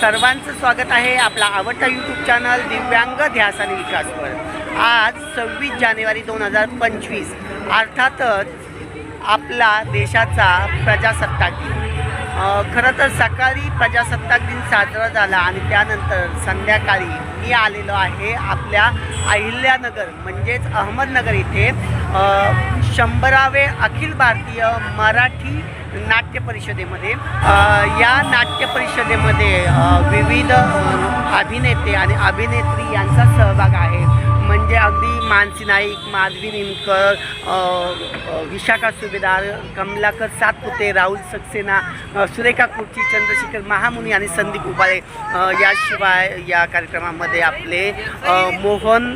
सर्वांचं स्वागत आहे आपला आवडता यूट्यूब चॅनल दिव्यांग ध्यास आणि विकासवर आज सव्वीस जानेवारी दोन हजार पंचवीस. अर्थातच आपला देशाचा प्रजासत्ताक दिन. खरं तर सकाळी प्रजासत्ताक दिन साजरा झाला आणि त्यानंतर संध्याकाळी मी आलेलो आहे आपल्या अहिल्यानगर म्हणजेच अहमदनगर इथे. शंभरावे अखिल भारतीय मराठी नाट्य परिषदेमध्ये. या नाट्य परिषदेमध्ये विविध अभिनेते आणि अभिनेत्री यांचा सहभाग आहे. म्हणजे अगदी मानसी नाईक माधवी निमकर विशाखा सुभेदार कमलाकर सातपुते राहुल सक्सेना सुरेखा कुर्ची चंद्रशेखर महामुनी आणि संदीप उपाळे याशिवाय या कार्यक्रमामध्ये आपले मोहन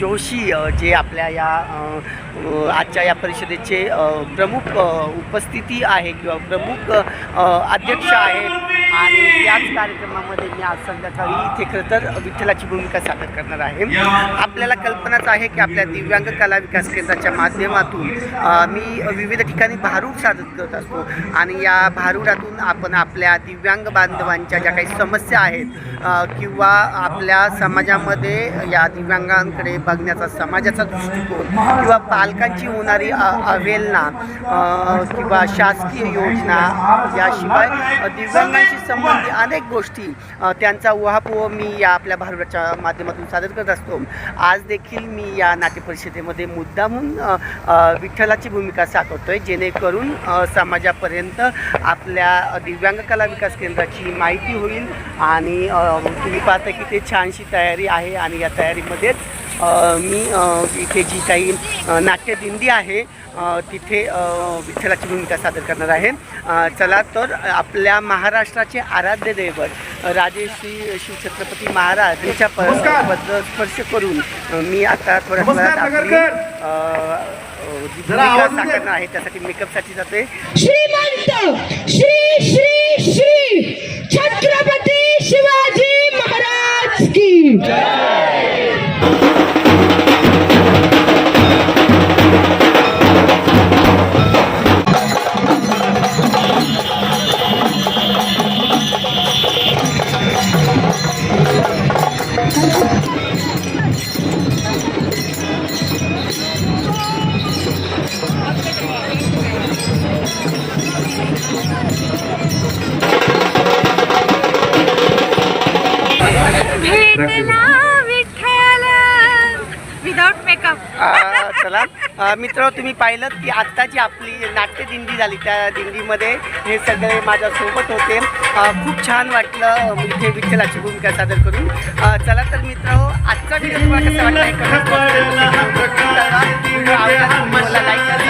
जोशी जे आपल्या या आजच्या या परिषदेचे प्रमुख उपस्थिती आहे किंवा प्रमुख अध्यक्ष आहेत आणि याच कार्यक्रमामध्ये मी आज संध्याकाळी इथे खरं तर विठ्ठलाची भूमिका सादर करणार आहे. आपल्याला कल्पनाच आहे की आपल्या दिव्यांग कला विकास केंद्राच्या माध्यमातून मी विविध ठिकाणी भारूड सादर करत असतो. आणि या भारूडातून आपण आपल्या दिव्यांग बांधवांच्या ज्या काही समस्या आहेत किंवा आपल्या समाजामध्ये या दिव्यांगांकडे बघण्याचा समाजाचा दृष्टिकोन किंवा पालकांची होणारी अवेलना किंवा शासकीय योजना याशिवाय दिव्यांगांशी संबंधी अनेक गोष्टी त्यांचा उहापोह मी या आपल्या भारताच्या माध्यमातून सादर करत असतो. आज देखील मी या नाट्य परिषदेमध्ये मुद्दामून विठ्ठलाची भूमिका साकारतोय जेणेकरून समाजापर्यंत आपल्या दिव्यांग कला विकास केंद्राची माहिती होईल आणि तुम्ही पाहता की ते छानशी तयारी आहे आणि या तयारीमध्येच मी इथे जी काही नाट्यदिंडी आहे तिथे विठ्ठलाची भूमिका सादर करणार आहे. चला तर आपल्या महाराष्ट्राचे आराध्य दैवत राजेश्री शिवछत्रपती महाराज यांच्या पद स्पर्श करून मी आता थोड्या नमस्कार, वेळात आपली, जी भूमिका. साकारणार आहे त्यासाठी मेकअपसाठी जाते. श्रीमंत श्री श्री श्री विदाउट मेकअप चला. मित्र तुम्ही पाहिलं की आत्ताची आपली नाट्य दिंडी झाली. त्या दिंडीमध्ये हे सगळे माझ्यासोबत होते. खूप छान वाटलं इथे विठ्ठलाची भूमिका सादर करून. चला तर मित्र हो आजचा व्हिडिओ तुम्हाला कसा वाटला मला लाईक